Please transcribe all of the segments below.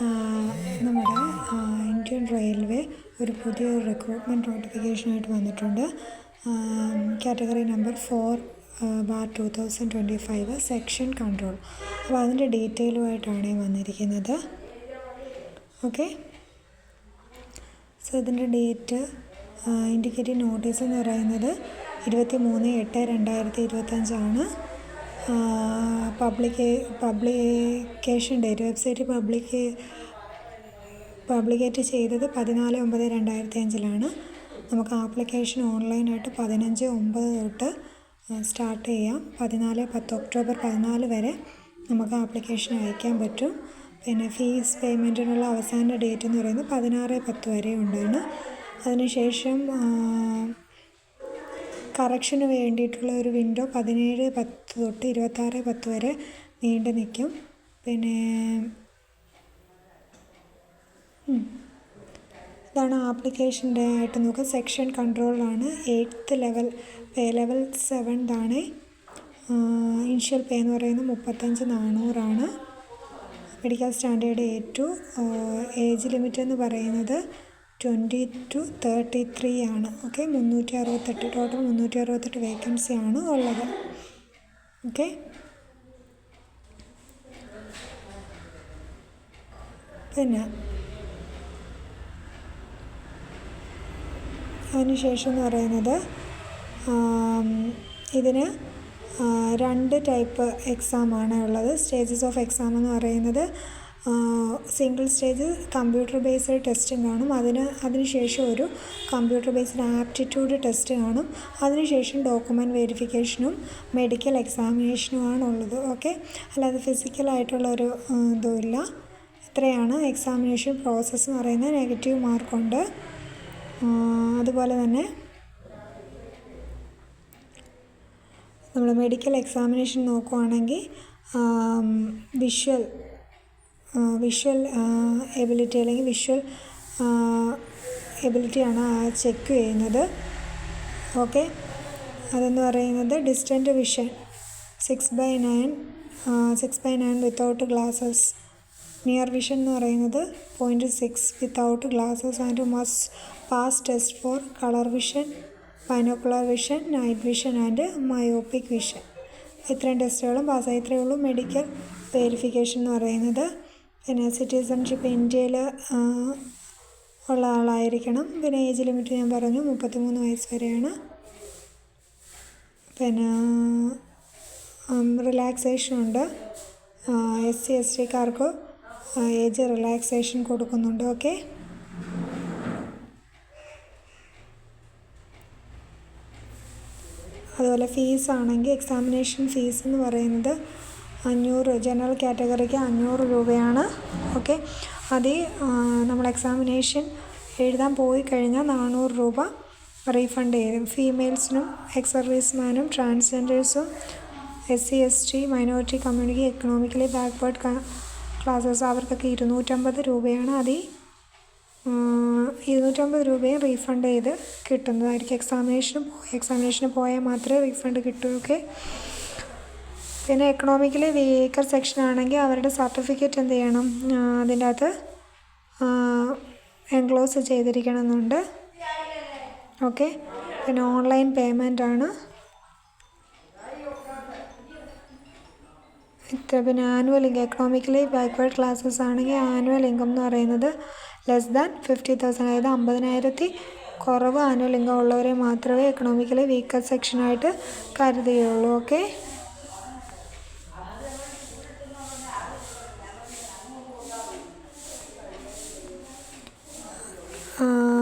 നമ്മുടെ Indian railway ഒരു പുതിയ റിക്രൂട്ട്മെന്റ് നോട്ടിഫിക്കേഷനായിട്ട് വന്നിട്ടുണ്ട്. Category number four bar two thousand twenty five section control അപ്പോൾ അതിന്റെ ഡീറ്റെയിലുമായിട്ടാണ് വന്നിരിക്കുന്നത്. ഓക്കെ സോ ഇതിന്റെ ഡേറ്റ് ഇൻഡിക്കേറ്റീവ് നോട്ടീസ് എന്ന് പറയുന്നത് ഇരുപത്തി മൂന്ന് എട്ട് രണ്ടായിരത്തി ഇരുപത്തഞ്ചാണ്. Public publication date website public publicate ചെയ്തത് പതിനാല് ഒമ്പത് രണ്ടായിരത്തി അഞ്ചിലാണ് നമുക്ക് ആപ്ലിക്കേഷൻ ഓൺലൈനായിട്ട് പതിനഞ്ച് ഒമ്പത് തൊട്ട് സ്റ്റാർട്ട് ചെയ്യാം. പതിനാല് പത്ത് ഒക്ടോബർ പതിനാല് വരെ നമുക്ക് ആപ്ലിക്കേഷൻ അയക്കാൻ പറ്റും. പിന്നെ ഫീസ് പേയ്മെന്റിനുള്ള അവസാന ഡേറ്റ് എന്ന് പറയുന്നത് പതിനാറ് പത്ത് വരെ ഉണ്ടാണ് അതിനുശേഷം കറക്ഷന് വേണ്ടിയിട്ടുള്ള ഒരു വിൻഡോ പതിനേഴ് പത്ത് തൊട്ട് ഇരുപത്താറ് പത്ത് വരെ നീണ്ടു നിൽക്കും. പിന്നെ ഇതാണ് ആപ്ലിക്കേഷന്റെ ആയിട്ട് നോക്കുക. സെക്ഷൻ കൺട്രോളാണ് എയ്ത്ത് ലെവൽ പേ ലെവൽ സെവൻതാണ് ഇനിഷ്യൽ പേ എന്ന് പറയുന്നത് മുപ്പത്തഞ്ച് നാനൂറാണ്. Medical standard A two. Age limit എന്ന് പറയുന്നത് ട്വന്റി ടു തേർട്ടി ത്രീ ആണ്. ഓക്കെ മുന്നൂറ്റി അറുപത്തെട്ട് ടോട്ടൽ മുന്നൂറ്റി അറുപത്തെട്ട് വേക്കൻസി ആണ് ഉള്ളത്. ഓക്കെ പിന്നെ അതിനുശേഷം എന്ന് പറയുന്നത് ഇതിന് രണ്ട് ടൈപ്പ് എക്സാമാണ് ഉള്ളത്. സ്റ്റേജസ് ഓഫ് എക്സാം എന്ന് പറയുന്നത് സിംഗിൾ സ്റ്റേജ് കമ്പ്യൂട്ടർ ബേസ്ഡ് ടെസ്റ്റും കാണും. അതിന് അതിന് ശേഷം ഒരു കമ്പ്യൂട്ടർ ബേസ്ഡ് ആപ്റ്റിറ്റ്യൂഡ് ടെസ്റ്റ് കാണും. അതിന് ശേഷം ഡോക്യുമെന്റ് വെരിഫിക്കേഷനും മെഡിക്കൽ എക്സാമിനേഷനുമാണ് ഉള്ളത്. ഓക്കെ അല്ലാതെ ഫിസിക്കലായിട്ടുള്ളൊരു ഇതുമില്ല. ഇത്രയാണ് എക്സാമിനേഷൻ പ്രോസസ്സ് എന്ന് പറയുന്നത് നെഗറ്റീവ് മാർക്കുണ്ട് അതുപോലെ തന്നെ നമ്മൾ മെഡിക്കൽ എക്സാമിനേഷൻ നോക്കുവാണെങ്കിൽ വിഷ്വൽ വിഷ്വൽ എബിലിറ്റി അല്ലെങ്കിൽ വിഷ്വൽ എബിലിറ്റിയാണ് ചെക്ക് ചെയ്യുന്നത്. ഓക്കെ അതെന്ന് പറയുന്നത് distant vision six by nine six by nine without glasses near vision എന്ന് പറയുന്നത് point six without glasses and must pass test for colour vision binocular vision night vision and myopic vision ഇത്രയും ടെസ്റ്റുകളും പാസ്സായി ഇത്രയേ ഉള്ളൂ medical verification എന്ന് പറയുന്നത്. പിന്നെ സിറ്റിസൺഷിപ്പ് ഇന്ത്യയിൽ ഉള്ള ആളായിരിക്കണം. പിന്നെ ഏജ് ലിമിറ്റ് ഞാൻ പറഞ്ഞു മുപ്പത്തി മൂന്ന് വയസ്സ് വരെയാണ്. പിന്നെ റിലാക്സേഷൻ ഉണ്ട്. എസ് സി എസ് ടിക്കാർക്ക് ഏജ് റിലാക്സേഷൻ കൊടുക്കുന്നുണ്ട് ഓക്കെ അതുപോലെ ഫീസാണെങ്കിൽ എക്സാമിനേഷൻ ഫീസ് എന്ന് പറയുന്നത് അഞ്ഞൂറ് ജനറൽ കാറ്റഗറിക്ക് അഞ്ഞൂറ് രൂപയാണ്. ഓക്കെ അതിൽ നമ്മൾ എക്സാമിനേഷൻ എഴുതാൻ പോയി കഴിഞ്ഞാൽ നാനൂറ് രൂപ റീഫണ്ട് ചെയ്യും. ഫീമെയിൽസിനും എക്സ് സർവീസ്മാനും ട്രാൻസ്ജെൻഡേഴ്സും S C S T minority community economically backward classes അവർക്കൊക്കെ ഇരുന്നൂറ്റമ്പത് രൂപയാണ് അതിൽ ഇരുന്നൂറ്റമ്പത് രൂപയും റീഫണ്ട് ചെയ്ത് കിട്ടുന്നതായിരിക്കും. എക്സാമിനേഷന് എക്സാമിനേഷന് പോയാൽ മാത്രമേ റീഫണ്ട് കിട്ടുകയൊക്കെ പിന്നെ എക്കണോമിക്കലി വീക്കർ സെക്ഷൻ ആണെങ്കിൽ അവരുടെ സർട്ടിഫിക്കറ്റ് എന്ത് ചെയ്യണം? അതിന്റെ അകത്ത് എൻക്ലോസ് ചെയ്തിരിക്കണം എന്നുണ്ട് ഓക്കെ പിന്നെ ഓൺലൈൻ പേയ്മെന്റ് ആണ്. ഇത്ര പിന്നെ annual income economically backward classes ആണെങ്കിൽ ആനുവൽ ഇൻകം എന്ന് പറയുന്നത് ലെസ് ദാൻ ഫിഫ്റ്റി തൗസൻഡ് അതായത് അമ്പതിനായിരത്തി കുറവ് ആനുവൽ ഇൻകം ഉള്ളവരെ മാത്രമേ എക്കണോമിക്കലി വീക്കർ സെക്ഷനായിട്ട് കരുതുകയുള്ളൂ ഓക്കെ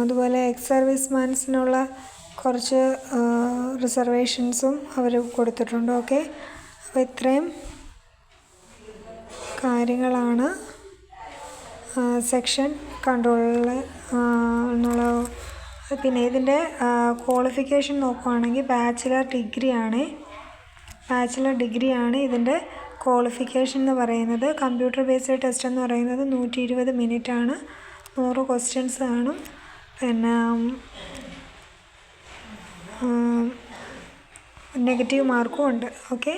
അതുപോലെ എക്സ് സർവീസ്മാൻസിനുള്ള കുറച്ച് റിസർവേഷൻസും അവർ കൊടുത്തിട്ടുണ്ട്. ഓക്കെ അപ്പോൾ ഇത്രയും കാര്യങ്ങളാണ് സെക്ഷൻ കൺട്രോളിൽ എന്നുള്ള പിന്നെ ഇതിന്റെ ക്വാളിഫിക്കേഷൻ നോക്കുവാണെങ്കിൽ ബാച്ചിലർ ഡിഗ്രിയാണ് ബാച്ചിലർ ആണ് ഇതിന്റെ ക്വാളിഫിക്കേഷൻ എന്ന് പറയുന്നത്. കമ്പ്യൂട്ടർ ബേസ്ഡ് ടെസ്റ്റ് എന്ന് പറയുന്നത് നൂറ്റി ഇരുപത് ആണ്. നൂറ് ക്വസ്റ്റ്യൻസ് കാണും. പിന്നെ നെഗറ്റീവ് മാർക്കും ഉണ്ട് ഓക്കെ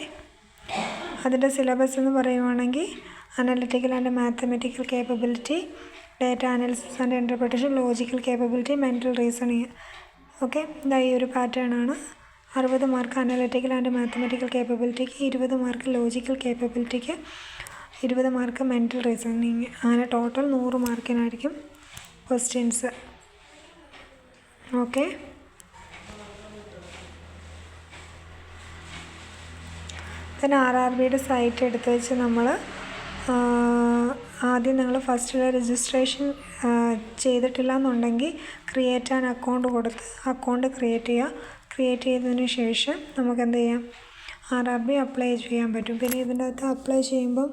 അതിന്റെ സിലബസ് എന്ന് പറയുവാണെങ്കിൽ analytical and mathematical capability data analysis and interpretation logical capability mental reasoning okay ഇതാ ഈ ഒരു പാറ്റേണാണ് അറുപത് മാർക്ക് അനലിറ്റിക്കൽ ആൻഡ് മാത്തമെറ്റിക്കൽ കേപ്പബിലിറ്റിക്ക് ഇരുപത് മാർക്ക് ലോജിക്കൽ കേപ്പബിലിറ്റിക്ക് ഇരുപത് മാർക്ക് മെന്റൽ റീസണിങ് അങ്ങനെ ടോട്ടൽ നൂറ് മാർക്കിനായിരിക്കും ക്വസ്റ്റ്യൻസ് ഓക്കെ പിന്നെ ആർ ആർ ബിയുടെ സൈറ്റ് എടുത്ത് വെച്ച് നമ്മൾ ആദ്യം നിങ്ങൾ ഫസ്റ്റിൽ രജിസ്ട്രേഷൻ ചെയ്തിട്ടില്ല എന്നുണ്ടെങ്കിൽ ക്രിയേറ്റ് ആൻ അക്കൗണ്ട് കൊടുത്ത് അക്കൗണ്ട് ക്രിയേറ്റ് ചെയ്യുക ക്രിയേറ്റ് ചെയ്തതിന് ശേഷം നമുക്ക് എന്ത് ചെയ്യാം? ആർ ആർ ബി അപ്ലൈ ചെയ്യാൻ പറ്റും. പിന്നെ ഇതിന്റെ അകത്ത് അപ്ലൈ ചെയ്യുമ്പം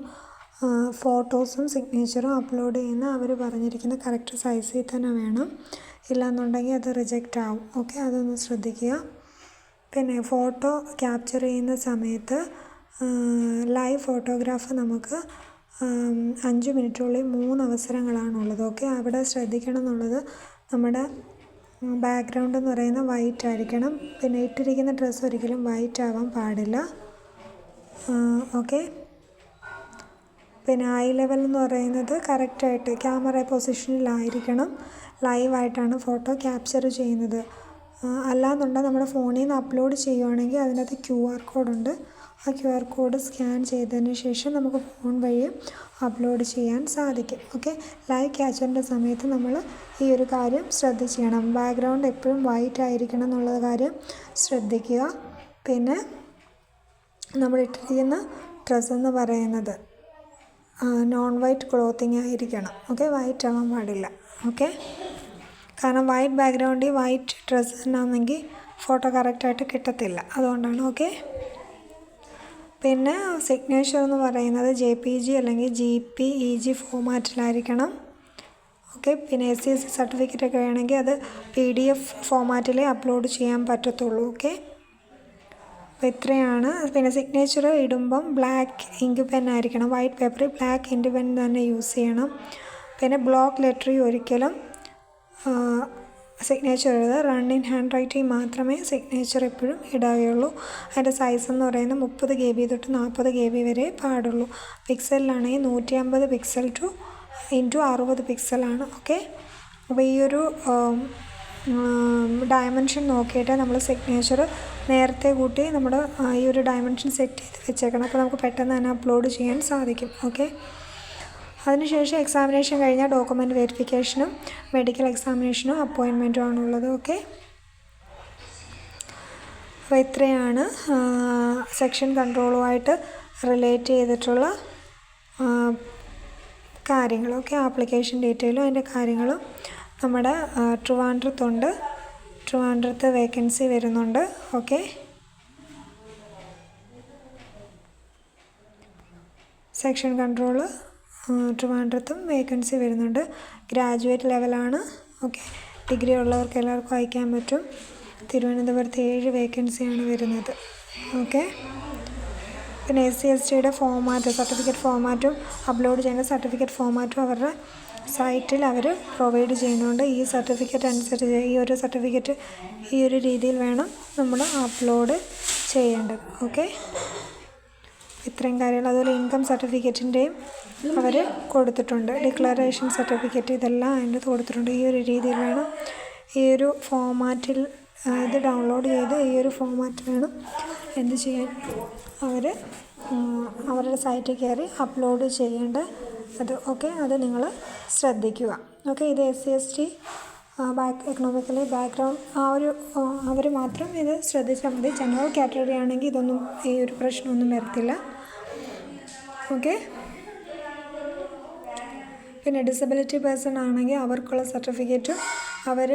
ഫോട്ടോസും സിഗ്നേച്ചറും അപ്ലോഡ് ചെയ്യുന്ന അവർ പറഞ്ഞിരിക്കുന്ന കറക്റ്റ് സൈസിൽ തന്നെ വേണം. ഇല്ലയെന്നുണ്ടെങ്കിൽ അത് റിജക്റ്റ് ആവും. ഓക്കെ അതൊന്ന് ശ്രദ്ധിക്കുക. പിന്നെ ഫോട്ടോ ക്യാപ്ചർ ചെയ്യുന്ന സമയത്ത് ലൈവ് ഫോട്ടോഗ്രാഫ് നമുക്ക് അഞ്ച് മിനിറ്റുള്ളിൽ മൂന്ന് അവസരങ്ങളാണുള്ളത്. ഓക്കെ അവിടെ ശ്രദ്ധിക്കണം എന്നുള്ളത് നമ്മുടെ ബാക്ക്ഗ്രൗണ്ട് എന്ന് പറയുന്നത് വൈറ്റ് ആയിരിക്കണം. പിന്നെ ഇട്ടിരിക്കുന്ന ഡ്രസ്സ് ഒരിക്കലും വൈറ്റ് ആവാൻ പാടില്ല. ഓക്കെ പിന്നെ ഐ ലെവൽ എന്ന് പറയുന്നത് കറക്റ്റായിട്ട് ക്യാമറ പൊസിഷനിലായിരിക്കണം ലൈവായിട്ടാണ് ഫോട്ടോ ക്യാപ്ചർ ചെയ്യുന്നത്. അല്ലാന്നുണ്ടെങ്കിൽ നമ്മുടെ ഫോണിൽ നിന്ന് അപ്ലോഡ് ചെയ്യുവാണെങ്കിൽ അതിനകത്ത് ക്യു ആർ കോഡുണ്ട് ആ ക്യു ആർ കോഡ് സ്കാൻ ചെയ്തതിന് ശേഷം നമുക്ക് ഫോൺ വഴി അപ്ലോഡ് ചെയ്യാൻ സാധിക്കും. ഓക്കെ ലൈവ് ക്യാച്ചറിന്റെ സമയത്ത് നമ്മൾ ഈ ഒരു കാര്യം ശ്രദ്ധിച്ചിരിക്കണം ബാക്ക്ഗ്രൗണ്ട് എപ്പോഴും വൈറ്റ് ആയിരിക്കണം എന്നുള്ള കാര്യം ശ്രദ്ധിക്കുക. പിന്നെ നമ്മൾ ഇട്ടിരിക്കുന്ന ഡ്രസ്സ് എന്ന് പറയുന്നത്. നോൺ വൈറ്റ് ക്ലോത്തിങ് ആയിരിക്കണം. ഓക്കെ വൈറ്റ് ആവാൻ പാടില്ല. ഓക്കെ കാരണം വൈറ്റ് ബാക്ക്ഗ്രൗണ്ടിൽ വൈറ്റ് ഡ്രസ്സ് തന്നെയാണെങ്കിൽ ഫോട്ടോ കറക്റ്റായിട്ട് കിട്ടത്തില്ല. അതുകൊണ്ടാണ് ഓക്കെ പിന്നെ സിഗ്നേച്ചർ എന്ന് പറയുന്നത് ജെ പി ജി അല്ലെങ്കിൽ ജി പി ഇ ജി ഫോമാറ്റിലായിരിക്കണം ഓക്കെ പിന്നെ S C S C certificate ഒക്കെ വേണമെങ്കിൽ അത് പി ഡി എഫ് ഫോമാറ്റിലേ അപ്ലോഡ് ചെയ്യാൻ പറ്റത്തുള്ളൂ. ഓക്കെ അപ്പോൾ ഇത്രയാണ്. പിന്നെ സിഗ്നേച്ചർ ഇടുമ്പം ബ്ലാക്ക് ഇങ്ക് പെൻ ആയിരിക്കണം. വൈറ്റ് പേപ്പറിൽ ബ്ലാക്ക് ഇങ്ക് പെൻ തന്നെ യൂസ് ചെയ്യണം. പിന്നെ ബ്ലോക്ക് ലെറ്റർ ഒരിക്കലും സിഗ്നേച്ചർ എഴുതുക. റൺ ഇൻ ഹാൻഡ് റൈറ്റിംഗ് മാത്രമേ സിഗ്നേച്ചർ എപ്പോഴും ഇടാവുകയുള്ളൂ അതിന്റെ സൈസ് എന്ന് പറയുന്നത് മുപ്പത് കെ ബി തൊട്ട് നാൽപ്പത് കെ ബി വരെ പാടുള്ളൂ. പിക്സലിലാണെങ്കിൽ നൂറ്റി അമ്പത് പിക്സൽ ടു ഇന്റു അറുപത് പിക്സലാണ് ഓക്കെ അപ്പോൾ ഈ ഒരു ഡയമെൻഷൻ നോക്കിയിട്ട് നമ്മൾ സിഗ്നേച്ചർ നേരത്തെ കൂട്ടി നമ്മൾ ഈ ഒരു ഡയമെൻഷൻ സെറ്റ് ചെയ്ത് വെച്ചേക്കണം. അപ്പോൾ നമുക്ക് പെട്ടെന്ന് തന്നെ അപ്ലോഡ് ചെയ്യാൻ സാധിക്കും. ഓക്കെ അതിനുശേഷം എക്സാമിനേഷൻ കഴിഞ്ഞാൽ ഡോക്യുമെന്റ് വെരിഫിക്കേഷനും മെഡിക്കൽ എക്സാമിനേഷനും അപ്പോയിൻമെന്റും ആണുള്ളത്. ഓക്കെ അപ്പോൾ ഇത്രയാണ് സെക്ഷൻ കൺട്രോളുമായിട്ട് റിലേറ്റ് ചെയ്തിട്ടുള്ള കാര്യങ്ങളൊക്കെ ആപ്ലിക്കേഷൻ ഡീറ്റെയിലും അതിന്റെ കാര്യങ്ങളും നമ്മുടെ ട്രിവാൻഡ്രത്തുണ്ട്. ട്രിവാൻഡ്രത്ത് വേക്കൻസി വരുന്നുണ്ട്. ഓക്കെ. സെക്ഷൻ കൺട്രോൾ ട്രിവാൻഡ്രത്തും വേക്കൻസി വരുന്നുണ്ട്. ഗ്രാജുവേറ്റ് ലെവലാണ്. ഓക്കെ. ഡിഗ്രി ഉള്ളവർക്ക് എല്ലാവർക്കും അയക്കാൻ പറ്റും. തിരുവനന്തപുരത്ത് ഏഴ് വേക്കൻസിയാണ് വരുന്നത്. ഓക്കെ. പിന്നെ എസ് സി എസ് ടിയുടെ ഫോമാറ്റ് സർട്ടിഫിക്കറ്റ് ഫോമാറ്റും അപ്ലോഡ് ചെയ്യേണ്ട സർട്ടിഫിക്കറ്റ് ഫോമാറ്റും അവരുടെ സൈറ്റിൽ അവർ പ്രൊവൈഡ് ചെയ്യുന്നുണ്ട്. ഈ സർട്ടിഫിക്കറ്റ് അനുസരിച്ച് ഈ ഒരു സർട്ടിഫിക്കറ്റ് ഈ ഒരു രീതിയിൽ വേണം നമ്മൾ അപ്ലോഡ് ചെയ്യേണ്ടത്. ഓക്കെ ഇത്രയും കാര്യങ്ങൾ. അതുപോലെ ഇൻകം സർട്ടിഫിക്കറ്റിന്റെയും അവർ കൊടുത്തിട്ടുണ്ട്. ഡിക്ലറേഷൻ സർട്ടിഫിക്കറ്റ് ഇതെല്ലാം അതിന്റെ കൊടുത്തിട്ടുണ്ട്. ഈ ഒരു രീതിയിൽ വേണം ഈ ഒരു ഫോമാറ്റിൽ ഇത് ഡൗൺലോഡ് ചെയ്ത് ഈ ഒരു ഫോമാറ്റ് വേണം എന്ത് ചെയ്യാൻ? അവർ അവരുടെ സൈറ്റിൽ കയറി അപ്ലോഡ് ചെയ്യേണ്ട അത് ഓക്കെ അത് നിങ്ങൾ ശ്രദ്ധിക്കുക. ഓക്കെ ഇത് S C S T back economically background ആ ഒരു അവർ മാത്രം ഇത് ശ്രദ്ധിച്ചാൽ മതി. ജനറൽ കാറ്റഗറി ആണെങ്കിൽ ഇതൊന്നും ഈ ഒരു പ്രശ്നമൊന്നും വരത്തില്ല. ഓക്കെ പിന്നെ ഡിസബിലിറ്റി പേഴ്സൺ ആണെങ്കിൽ അവർക്കുള്ള സർട്ടിഫിക്കറ്റും അവർ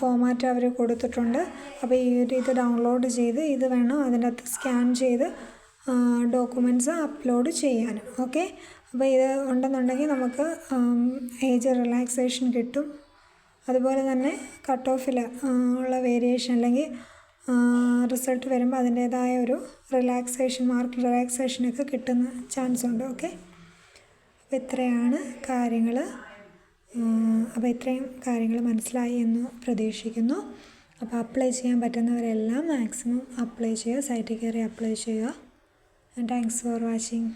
ഫോമാറ്റ് അവർ കൊടുത്തിട്ടുണ്ട്. അപ്പോൾ ഈ ഒരു ഇത് ഡൗൺലോഡ് ചെയ്ത് ഇത് വേണം അതിനകത്ത് സ്കാൻ ചെയ്ത് ഡോക്യുമെന്റ്സ് അപ്ലോഡ് ചെയ്യാനും. ഓക്കെ അപ്പോൾ ഇത് ഉണ്ടെന്നുണ്ടെങ്കിൽ നമുക്ക് ഏജ് റിലാക്സേഷൻ കിട്ടും. അതുപോലെ തന്നെ കട്ട് ഓഫിൽ ഉള്ള വേരിയേഷൻ അല്ലെങ്കിൽ റിസൾട്ട് വരുമ്പോൾ അതിന്റേതായ ഒരു റിലാക്സേഷൻ മാർക്ക് റിലാക്സേഷനൊക്കെ കിട്ടുന്ന ചാൻസ് ഉണ്ട്. ഓക്കെ അപ്പോൾ ഇത്രയാണ് കാര്യങ്ങൾ. അപ്പോൾ ഇത്രയും കാര്യങ്ങൾ മനസ്സിലായി എന്ന് പ്രതീക്ഷിക്കുന്നു. അപ്പോൾ അപ്ലൈ ചെയ്യാൻ പറ്റുന്നവരെല്ലാം മാക്സിമം അപ്ലൈ ചെയ്യുക സൈറ്റിൽ കയറി അപ്ലൈ ചെയ്യുക. Thanks for watching